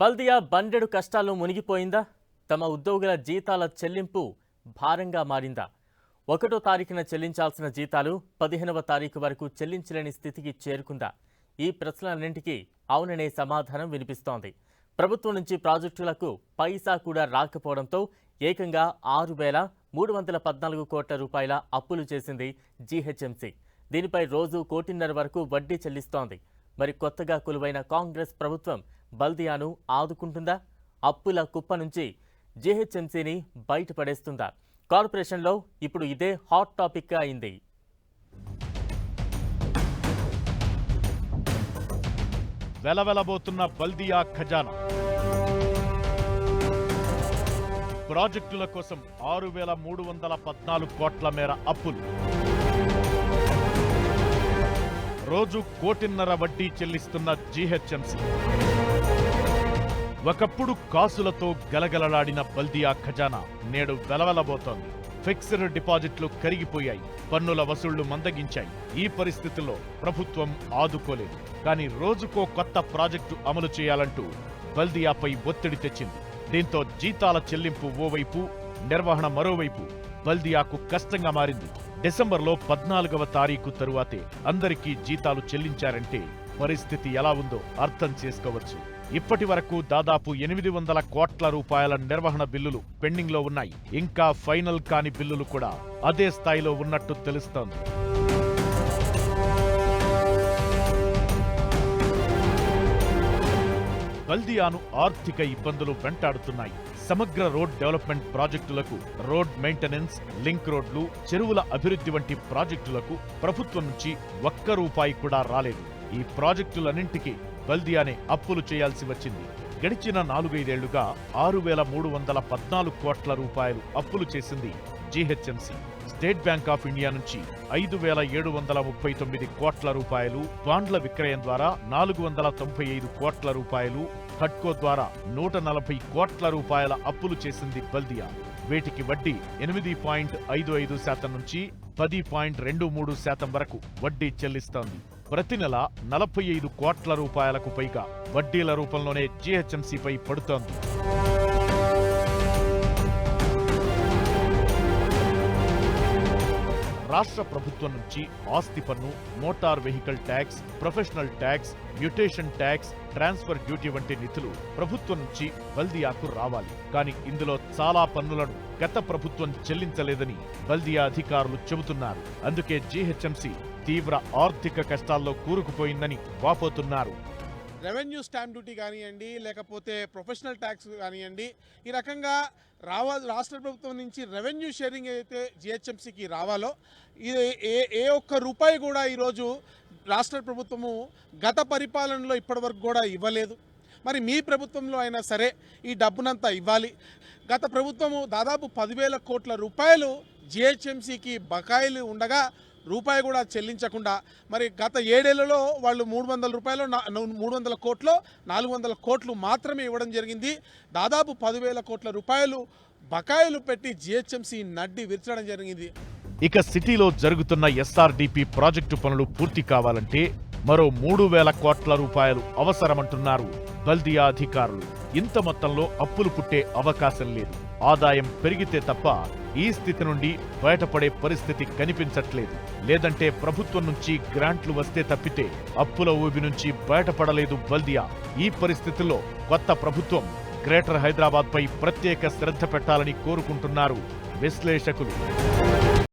బల్దియా బండెడు కష్టాల్లో మునిగిపోయిందా? తమ ఉద్యోగుల జీతాల చెల్లింపు భారంగా మారిందా? ఒకటో తారీఖున చెల్లించాల్సిన జీతాలు పదిహేనవ తారీఖు వరకు చెల్లించలేని స్థితికి చేరుకుందా? ఈ ప్రశ్నలన్నింటికీ అవుననే సమాధానం వినిపిస్తోంది. ప్రభుత్వం నుంచి ప్రాజెక్టులకు పైసా కూడా రాకపోవడంతో ఏకంగా ఆరు వేల మూడు వందల పద్నాలుగు కోట్ల రూపాయల అప్పులు చేసింది జీహెచ్ఎంసీ. దీనిపై రోజు కోటిన్నర వరకు వడ్డీ చెల్లిస్తోంది. మరి కొత్తగా కొలువైన కాంగ్రెస్ ప్రభుత్వం బల్దియాను ఆదుకుంటుందా? అప్పుల కుప్ప నుంచి జీహెచ్ఎంసీని బయటపడేస్తుందా? కార్పొరేషన్లో ఇప్పుడు ఇదే హాట్ టాపిక్గా అయింది. వెలవెలబోతున్న బల్దియా ఖజానా. ప్రాజెక్టుల కోసం ఆరు వేల మూడు వందల పద్నాలుగు కోట్ల మేర అప్పులు. రోజు కోటిన్నర వడ్డీ చెల్లిస్తున్న జీహెచ్ఎంసీ. ఒకప్పుడు కాసులతో గలగలలాడిన బల్దియా ఖజానా నేడు వెలవెలబోతోంది. ఫిక్స్డ్ డిపాజిట్లు కరిగిపోయాయి. పన్నుల వసూళ్ళు మందగించాయి. ఈ పరిస్థితుల్లో ప్రభుత్వం ఆదుకోలేదు. కానీ రోజుకో కొత్త ప్రాజెక్టు అమలు చేయాలంటూ బల్దియాపై ఒత్తిడి తెచ్చింది. దీంతో జీతాల చెల్లింపు ఓవైపు నిర్వహణ మరోవైపు బల్దియాకు కష్టంగా మారింది. డిసెంబర్లో పద్నాలుగవ తారీఖు తరువాతే అందరికీ జీతాలు చెల్లించారంటే పరిస్థితి ఎలా ఉందో అర్థం చేసుకోవచ్చు. ఇప్పటి వరకు దాదాపు ఎనిమిది వందల కోట్ల రూపాయల నిర్వహణ బిల్లులు పెండింగ్లో ఉన్నాయి. ఇంకా ఫైనల్ కాని బిల్లులు కూడా అదే స్థాయిలో ఉన్నట్టు తెలుస్తోంది. కల్దియాను ఆర్థిక ఇబ్బందులు వెంటాడుతున్నాయి. సమగ్ర రోడ్ డెవలప్మెంట్ ప్రాజెక్టులకు రోడ్ మెయింటెనెన్స్ లింక్ రోడ్లు చెరువుల అభివృద్ధి వంటి ప్రాజెక్టులకు ప్రభుత్వం నుంచి ఒక్క రూపాయి కూడా రాలేదు. ఈ ప్రాజెక్టులన్నింటికీ బల్దియానే అప్పులు చేయాల్సి వచ్చింది. గడిచిన నాలుగైదేళ్ళుగా ఆరు వేల మూడు వందల పద్నాలుగు కోట్ల రూపాయలు అప్పులు చేసింది GHMC. State Bank of India నుంచి ఐదు వేల ఏడు వందల ముప్పై తొమ్మిది కోట్ల రూపాయలు బాండ్ల విక్రయం ద్వారా నాలుగు వందల తొంభై ఐదు కోట్ల రూపాయలు హడ్కో ద్వారా నూట నలభై కోట్ల రూపాయల అప్పులు చేసింది బల్దియా. వీటికి వడ్డీ ఎనిమిది పాయింట్ ఐదు ఐదు శాతం నుంచి పది పాయింట్ రెండు మూడు శాతం వరకు వడ్డీ చెల్లిస్తోంది. ప్రతి నెల నలభై ఐదు కోట్ల రూపాయలకు పైగా వడ్డీల రూపంలోనే జీహెచ్ఎంసీపై పడుతోంది. రాష్ట్ర ప్రభుత్వం నుంచి ఆస్తి పన్ను motor vehicle tax professional tax mutation tax transfer duty వంటి నిధులు ప్రభుత్వం నుంచి బల్దియాకు రావాలి. కానీ ఇందులో చాలా పన్నులను గత ప్రభుత్వం చెల్లించలేదని బల్దియా అధికారులు చెబుతున్నారు. అందుకే జీహెచ్ఎంసీ తీవ్ర ఆర్థిక కష్టాల్లో కూరుకుపోయిందని వాపోతున్నారు. రెవెన్యూ స్టాంప్ డ్యూటీ కానివ్వండి లేకపోతే ప్రొఫెషనల్ ట్యాక్స్ కానివ్వండి ఈ రకంగా రావా రాష్ట్ర ప్రభుత్వం నుంచి రెవెన్యూ షేరింగ్ అయితే జిహెచ్ఎంసీకి రావాలో ఇది ఏ ఏ ఒక్క రూపాయి కూడా ఈరోజు రాష్ట్ర ప్రభుత్వము గత పరిపాలనలో ఇప్పటివరకు కూడా ఇవ్వలేదు. మరి మీ ప్రభుత్వంలో అయినా సరే ఈ డబ్బునంతా ఇవ్వాలి. గత ప్రభుత్వము దాదాపు పదివేల కోట్ల రూపాయలు జిహెచ్ఎంసీకి బకాయిలు ఉండగా రూపాయి కూడా చెల్లించకుండా మరి గత ఏడేళ్ళలో వాళ్ళు మూడు వందల రూపాయలు నా- మూడు వందల కోట్లు నాలుగు వందల కోట్లు మాత్రమే ఇవ్వడం జరిగింది. దాదాపు పదివేల కోట్ల రూపాయలు బకాయిలు పెట్టి జిహెచ్ఎంసీ నడ్డి విరచడం జరిగింది. ఇక సిటీలో జరుగుతున్న ఎస్ఆర్డిపి ప్రాజెక్టు పనులు పూర్తి కావాలంటే మరో మూడు వేల కోట్ల రూపాయలు అవసరమంటున్నారు బల్దియా అధికారులు. ఇంత మొత్తంలో అప్పులు పుట్టే అవకాశం లేదు. ఆదాయం పెరిగితే తప్ప ఈ స్థితి నుండి బయటపడే పరిస్థితి కనిపించట్లేదు. లేదంటే ప్రభుత్వం నుంచి గ్రాంట్లు వస్తే తప్పితే అప్పుల ఊబి నుంచి బయటపడలేదు బల్దియా. ఈ పరిస్థితుల్లో కొత్త ప్రభుత్వం గ్రేటర్ హైదరాబాద్ పై ప్రత్యేక శ్రద్ధ పెట్టాలని కోరుకుంటున్నారు విశ్లేషకులు.